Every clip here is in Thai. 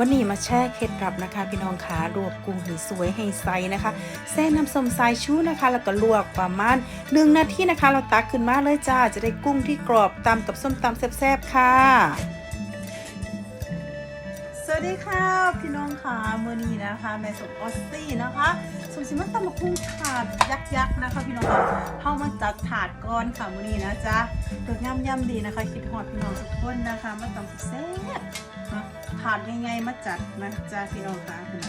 วันนี้มาแช่เคล็ดลับนะคะ พี่น้องขาลวบกุ้งให้สวยให้ใสนะคะแซ่น้ำส้มสายชูนะคะ แล้วก็ลวกประมาณหนึ่งนาทีนะคะ เราตักขึ้นมาเลยจ้าจะได้กุ้งที่กรอบตำกับส้มตำแซ่บๆค่ะ วัสดีค่ะพี่น้องค่ะมือนี้นะคะแม่สมออสซี่นะคะสมสิมาตำมะกุ้งถาดยักษ์ๆนะคะพี่น้องค่ะเข้ามาจัดถาดก้อนค่ะมือนี้นะจ๊ะเกิดย่ำย่ำดีนะคะคิดฮอดพี่น้องทุกคนนะคะมาตำแซ่บมาถาดยังไงมาจัดนะจ๊ะพี่น้องค่ะคุณ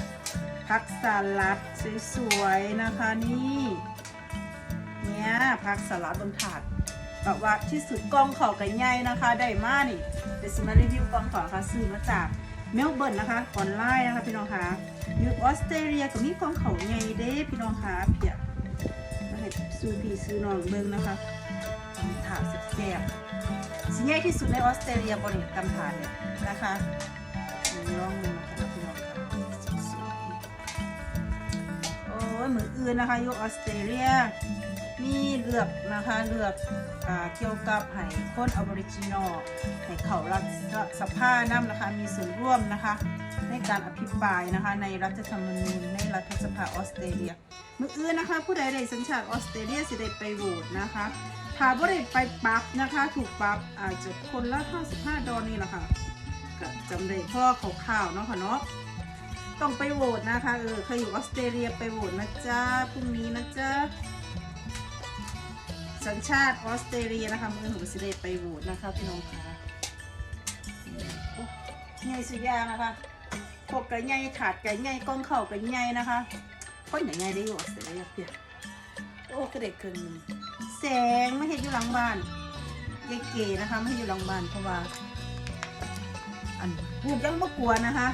ผักสลัดสวยๆนะคะนี่เนี่ยผักสลัดบนถาดแบบว่าที่สุดกล้องเขากันใหญ่นะคะ ได้มากนี่เดี๋ยวสิมารีวิวกล้องเขาค่ะซื้อมาจาก เมลเบิร์นนะคะออนไลน์นะคะพี่น้องคะอยู่ออสเตรเลียก็มีของเขาใหญ่เด้พี่น้องคะเพียมาให้ซื้อพี่ซื้อน้องเบิ่งนะคะตำถาดแซ่บสิใหญ่ที่สุดในออสเตรเลียบริตำถาดเนี่ยนะคะนี่ลองดูนะคะพี่น้องคะโอ้ยเหมือนอื่นนะคะอยู่ออสเตรเลีย มีเลือกนะคะเลือกอเกี่ยวกับให้คนออริจินอลให้เขารัฐสภาน้ำนะคะมีส่วนร่วมนะคะในการอภิปรายนะคะในรัฐธรรมนูญในรัฐสภาออสเตรเลียเมื่ออื่นนะคะ ผู้ใดได้สัญชาติออสเตรเลียสิได้ไปโหวตนะคะถ้าบ่ได้ไปปรับนะคะ ถูกปรับอาจจะคนละ55ดอลนี่แหละค่ะก็จำได้พ่อเขาข่าวเนาะค่ะเนาะต้องไปโหวตนะคะเออใครอยู่ออสเตรเลียไปโหวตนะจ๊ะพรุ่งนี้นะจ๊ะ สัญชาติออสเตรเลียนะคะมือหนูสิได้ไปโหวตนะคะพี่น้องคะโอ้ใหญ่สุดยางนะคะพวกไก่ใหญ่ถาดไก่ใหญ่ก้องเข่าไก่ใหญ่นะคะคนใหญ่ได้อยู่ออสเตรเลียเพียโอ้กระเด็กเกินแสงไม่เห็นอยู่หลังบ้านยายเก๋นะคะไม่เห็นอยู่หลังบ้านเพราะว่าอันลูกยังไม่กลัวนะคะ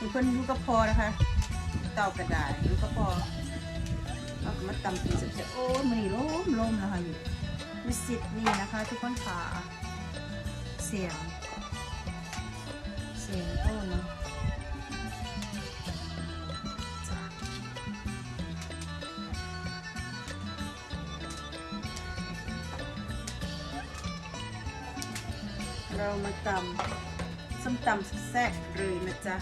มีคนอยู่กับพอนะคะเต่ากระดาษอยู่กับพอ เอามาตำกินเสร็จโอ้ยมันนี่ล้มล้มนะคะอยู่วิสิตนี่นะคะ ทุกคนค่ะเสียง เสียงโอ้นะจ้ะเรามาตำส้มตำแซ่บเลยนะจ๊ะ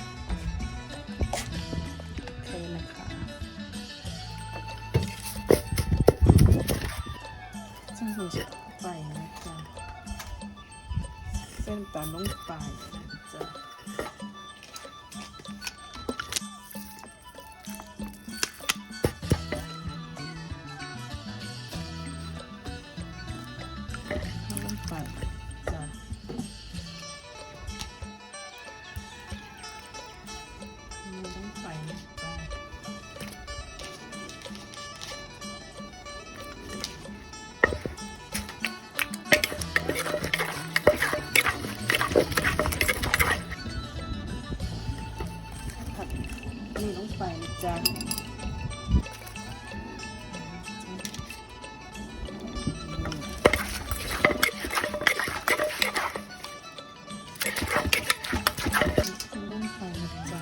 เส้นตา นี่ลงไปนะจ๊ะลงไปนะจ๊ะ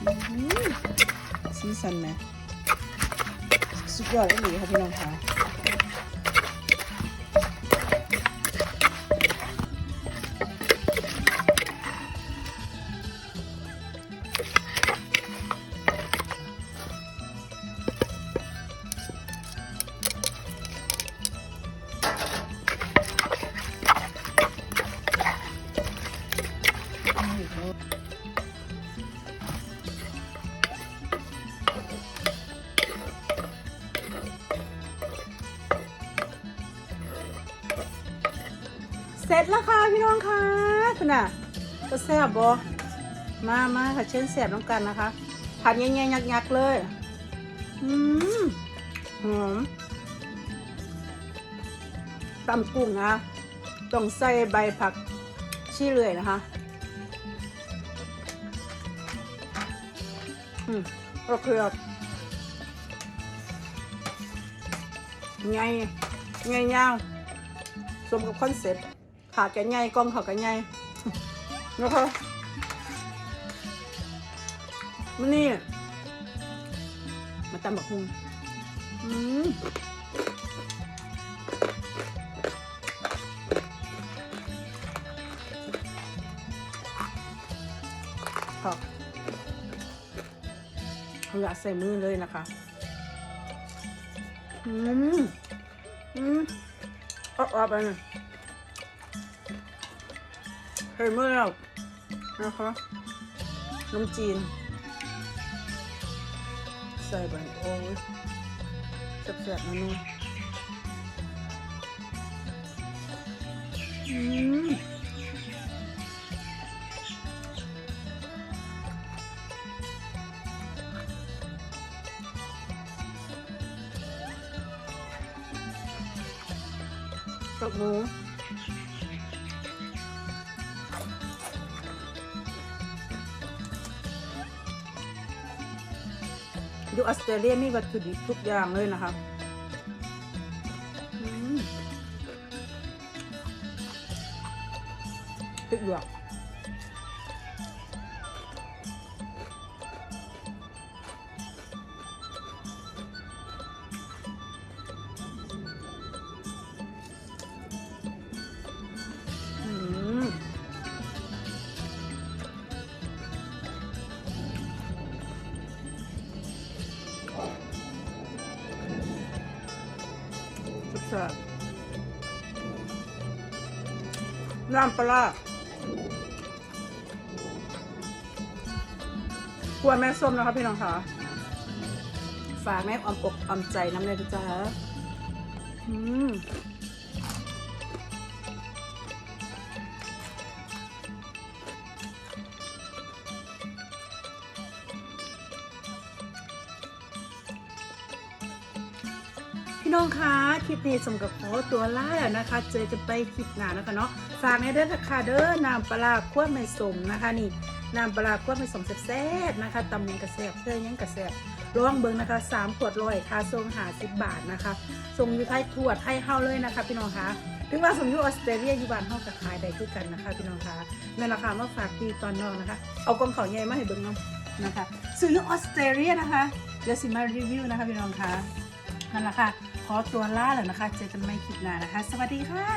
อื้อสีสันไหมสุดยอดเลยค่ะพี่น้องค่ะ เสร็จแล้วค่ะพี่น้องค่ะคุณน่ะก็แซ่บบอมามาค่ะเช่นแซ่บน้องกันนะคะผัดแง่ๆยักๆเลย อืมหอมตำกุ้งนะต้องใส่ใบผักชีเลยนะคะ อืมโอเคอะไงไงยาวสมกับคอนเซ็ปต์ ขาดกันไงกองขาดกันไงนะคะมันนี่มาตำบักฮุงอืมขอบเหลือใส่มือเลยนะคะ อืม อืมอ้อๆไปหน่อย เห็นมือนะคะน้ำจีน ใส่ไปโอ้ยแซ่บๆนะนุ่นอืมกับหมู อยู่ออสเตรเลียมีวัตถุดิบทุกอย่างเลยนะคะอืมพริกหยวก สุดยอน้ำปลาร้าครัวแม่ส้มนะคะพี่น้องค่ะ ฝากแม่ออมอกออมใจน้ำเลยนะจ๊ะอืม น้องคะคลิปนี้สมกับขอตัวล่าแล้วนะคะ เจอกันไปคลิปหน้านะคะเนาะฝากในเด้อนะคะเด้อน้ำปลาร้าขั้วไม่สมนะคะนี่น้ำปลาร้าขั้วไม่สมแซ่บๆนะคะตำยังกระแซ่บเสื้อยังกระแซ่บลองเบิ้งนะคะสามขวดร้อยค่าทรงหาสิบบาทนะคะส่งอยู่ไทยทั่วไทยเฮาเลยนะคะ พี่น้องคะถึงว่าสมอยู่ออสเตรเลียอยู่บ้านเฮากับขายได้คือกันนะคะ พี่น้องคะนั่นแหละค่ะมาฝากดีตอนนอกนะคะ เอากองเขาใหญ่มาให้เบิ้งเนาะนะคะซื้ออยู่ออสเตรเลียนะคะเดี๋ยวสิมารีวิวนะคะพี่น้องคะนั่นแหละค่ะ ขอตัวล่าแล้วนะคะ เจอกันใหม่คลิปหน้านะคะ สวัสดีค่ะ